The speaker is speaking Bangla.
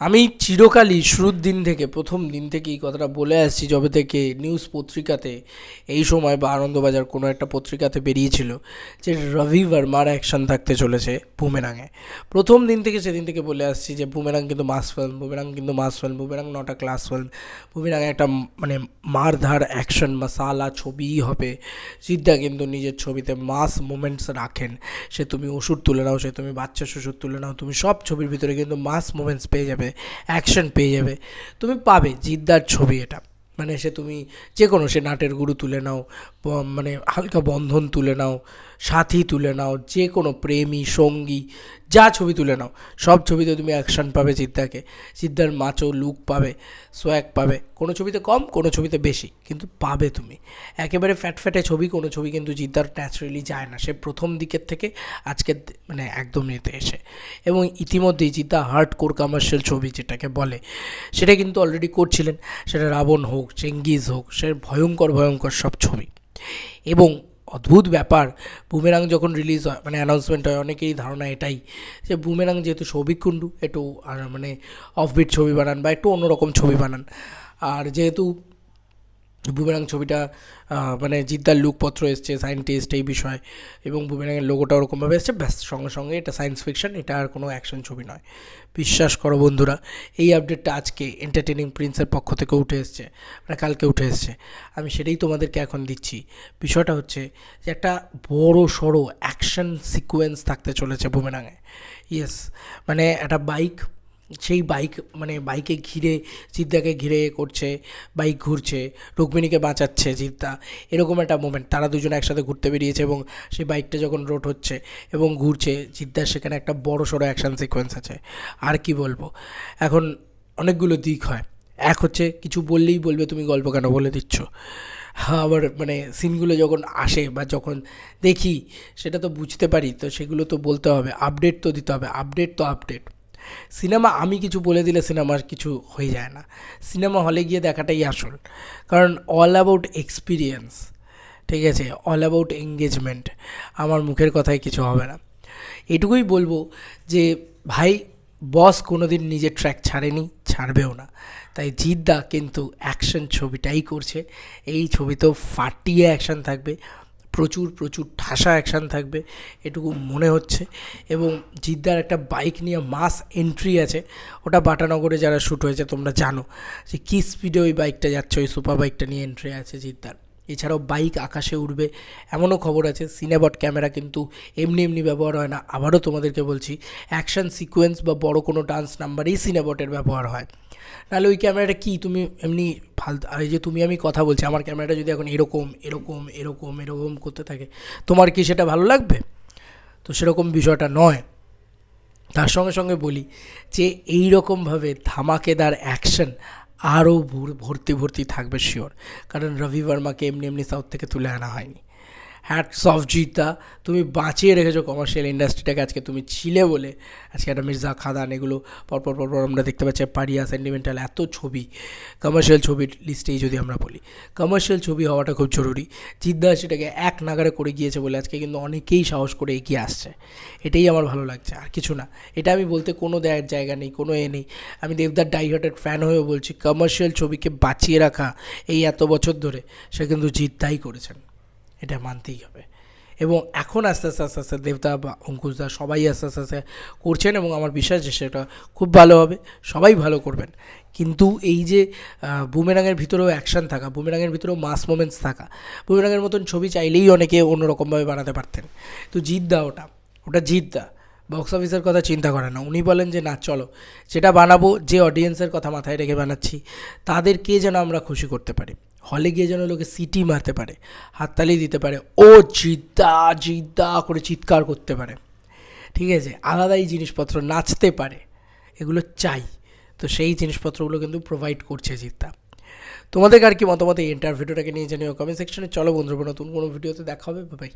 আমি চিরকালই শুরুর দিন থেকে, প্রথম দিন থেকে এই কথাটা বলে আসছি যবে থেকে নিউজ পত্রিকাতে এই সময় বা আনন্দবাজার কোনো একটা পত্রিকাতে বেরিয়েছিল, যে রবি ভার্মার অ্যাকশন থাকতে চলেছে বুমেরাঙে। প্রথম দিন থেকে সেদিন থেকে বলে আসছি যে বুমেরাং কিন্তু মাস ফিল্ম বুমেরাং কিন্তু mass film boomerang not class film বুমেরাঙে একটা মানে মারধার অ্যাকশন মশালা ছবিই হবে। জিদ্দা কিন্তু নিজের ছবিতে মাস মোমেন্টস রাখেন, সে তুমি ওষুধ তুলে নাও, সে তুমি বাচ্চা শ্বশুর তুলে নাও, তুমি সব ছবির ভিতরে কিন্তু মাস মুমেন্টস পেয়ে যাবে। অ্যাকশন পেয়ে যাবে। তুমি পাবে জিদ্দার ছবি এটা। মানে সে তুমি যে কোনো সে নাটের গুরু তুলে নাও মানে হালকা বন্ধন তুলে নাও, সাথী তুলে নাও যে কোনো প্রেমী, সঙ্গী যা ছবি তুলে নাও, সব ছবিতে তুমি অ্যাকশন পাবে জিদ্দাকে জিদ্দার মাচো লুক পাবে সোয়াক পাবে। কোনো ছবিতে কম, কোনো ছবিতে বেশি, কিন্তু পাবে তুমি। একেবারে ফ্যাট ফ্যাটে ছবি, কোনো ছবি কিন্তু জিদ্দার ন্যাচারালি যায় না। সে প্রথম দিকের থেকে আজকের দি- মানে একদম নিতে এসে। এবং ইতিমধ্যেই জিদ্দা হার্ড কোর কমার্শিয়াল ছবি যেটাকে বলে, সেটা কিন্তু অলরেডি করছিলেন। সেটা রাবণ হোক, চেঙ্গিজ হোক, সে ভয়ঙ্কর ভয়ঙ্কর সব ছবি। এবং অদ্ভুত ব্যাপার। বুমেরাং যখন রিলিজ হয় মানে অ্যানাউন্সমেন্ট হয় অনেকেই ধারণা এটাই যে বুমেরাং যেহেতু সৌভিক কুণ্ডু, একটু মানে অফবিট ছবি বানান বা একটু অন্যরকম ছবি বানান। আর যেহেতু বুমেরাং ছবিটা মানে জিদ্দার লুকপত্র এসছে সায়েন্টিস্ট এই বিষয়, এবং বুমেরাংয়ের লোগোটা ওরকমভাবে এসছে, ব্যাস, সঙ্গে সঙ্গে এটা সায়েন্স ফিকশন এটা আর কোনো অ্যাকশন ছবি নয়। বিশ্বাস করো বন্ধুরা, এই আপডেটটা আজকে এন্টারটেনিং প্রিন্সের পক্ষ থেকে উঠে এসছে মানে কালকে উঠে এসছে। আমি সেটাই তোমাদেরকে এখন দিচ্ছি। বিষয়টা হচ্ছে যে একটা বড় সড়ো অ্যাকশন সিকোয়েন্স থাকতে চলেছে বুমেরাঙে ইয়েস মানে একটা বাইক সেই বাইক মানে বাইকে ঘিরে, জিদ্দাকে ঘিরে করছে বাইক ঘুরছে, রুক্মিণীকে বাঁচাচ্ছে জিদ্দা। এরকম একটা মোমেন্ট তারা দুজনে একসাথে ঘুরতে বেরিয়েছে এবং সেই বাইকটা যখন রোড হচ্ছে এবং ঘুরছে, জিদ্দার সেখানে একটা বড় সড়ো অ্যাকশন সিকোয়েন্স আছে। আর কি বলব? এখন অনেকগুলো দিক হয়। এক হচ্ছে, কিছু বললেই বলবে, তুমি গল্প কেন বলে দিচ্ছ? আবার মানে সিনগুলো যখন আসে বা যখন দেখি, সেটা তো বুঝতে পারি, তো সেগুলো তো বলতে হবে আপডেট তো দিতে হবে আপডেট তো আপডেট সিনেমা আমি কিছু বলে দিলে সিনেমার কিছু হয়ে যায় না। সিনেমা হলে গিয়ে দেখাটাই আসল। কারণ অল অ্যাবাউট এক্সপিরিয়েন্স ঠিক আছে? অল অ্যাবাউট এঙ্গেজমেন্ট আমার মুখের কথায় কিছু হবে না। এটুকুই বলব যে, ভাই বস কোনো দিন নিজের ট্র্যাক ছাড়েনি, ছাড়বেও না। তাই জিদ্দা কিন্তু অ্যাকশন ছবিটাই করছে। এই ছবিতেও ফাটিয়ে অ্যাকশন থাকবে। প্রচুর প্রচুর ঠাসা অ্যাকশন থাকবে, এটুকু মনে হচ্ছে। এবং জিদ্দার একটা বাইক নিয়ে মাস এন্ট্রি আছে, ওটা বাটানগরে যারা শ্যুট হয়েছে, তোমরা জানো যে কী স্পিডে ওই বাইকটা যাচ্ছে, ওই সুপার বাইকটা নিয়ে এন্ট্রি আছে জিদ্দার। এছাড়াও বাইক আকাশে উড়বে, এমনও খবর আছে সিনেবট ক্যামেরা কিন্তু এমনি এমনি ব্যবহার হয় না। আবারও তোমাদেরকে বলছি অ্যাকশন সিকোয়েন্স বা বড় কোনো ডান্স নাম্বারেই সিনেবটের ব্যবহার হয়। নাহলে ওই ক্যামেরাটা কি? তুমি এমনি ফালতু আর এই যে তুমি আমি কথা বলছি, আমার ক্যামেরাটা যদি এখন এরকম এরকম এরকম এরকম করতে থাকে, তোমার কি সেটা ভালো লাগবে? তো সেরকম বিষয়টা নয়। তার সঙ্গে সঙ্গে বলি যে এই রকমভাবে ধামাকেদার অ্যাকশন আরও ভর্তি ভর্তি থাকবে শিওর কারণ রবি বর্মাকে এমনি এমনি সাউথ থেকে তুলে আনা হয়নি। হ্যাটস অফ জিতা তুমি বাঁচিয়ে রেখেছো কমার্শিয়াল ইন্ডাস্ট্রিটাকে আজকে তুমি ছিলে বলে আজকে একটা মির্জা খাদান এগুলো পরপর পরপর আমরা দেখতে পাচ্ছি, পারিয়া সেন্টিমেন্টাল এত ছবি। কমার্শিয়াল ছবির লিস্টেই যদি আমরা বলি কমার্শিয়াল ছবি হওয়াটা খুব জরুরি। জিদ্দা সেটাকে এক নাগারে করে গিয়েছে বলে আজকে কিন্তু অনেকেই সাহস করে এগিয়ে আসছে। এটাই আমার ভালো লাগছে, আর কিছু না। এটা আমি বলতে কোনো দেয়ার জায়গা নেই, কোনো এ নেই। আমি দেবদার ডাইহার্টেড ফ্যান হয়েও বলছি কমার্শিয়াল ছবিকে বাঁচিয়ে রাখা এই এত বছর ধরে সে কিন্তু জিদ্দাই করেছেন। এটা মানতেই হবে। এবং এখন আস্তে আস্তে আস্তে আস্তে দেবদা বা অঙ্কুশদা সবাই আস্তে আস্তে আস্তে করছেন এবং আমার বিশ্বাস যে সেটা খুব ভালো হবে, সবাই ভালো করবেন। কিন্তু এই যে বুমেরাঙের ভিতরেও অ্যাকশন থাকা, বুমেরাঙের ভিতরেও মাস মোমেন্টস থাকা, বুমেরাঙের মতন ছবি চাইলেই অনেকে অন্যরকমভাবে বানাতে পারতেন। তো জিদ্দা ওটা ওটা জিদ্দা বক্স অফিসের কথা চিন্তা করে না। উনি বলেন যে, না, চলো, যেটা বানাবো, যে অডিয়েন্সের কথা মাথায় রেখে বানাচ্ছি তাদেরকে যেন আমরা খুশি করতে পারি? হলে গিয়ে যেন লোকে সিটি মারতে পারে, হাততালি দিতে পারে, ও জিদ্দা জিদ্দা করে চিৎকার করতে পারে। ঠিক আছে? আলাদাই জিনিসপত্র নাচতে পারে, এগুলো চাই। তো সেই জিনিসপত্রগুলো কিন্তু প্রোভাইড করছে জিদ্দা। তোমাদের আর কি মতামত এই ইন্টারভিউটাকে নিয়ে জানিও কমেন্ট সেকশনে চলো বন্ধুরা, নতুন কোনো ভিডিওতে দেখা হবে। বাই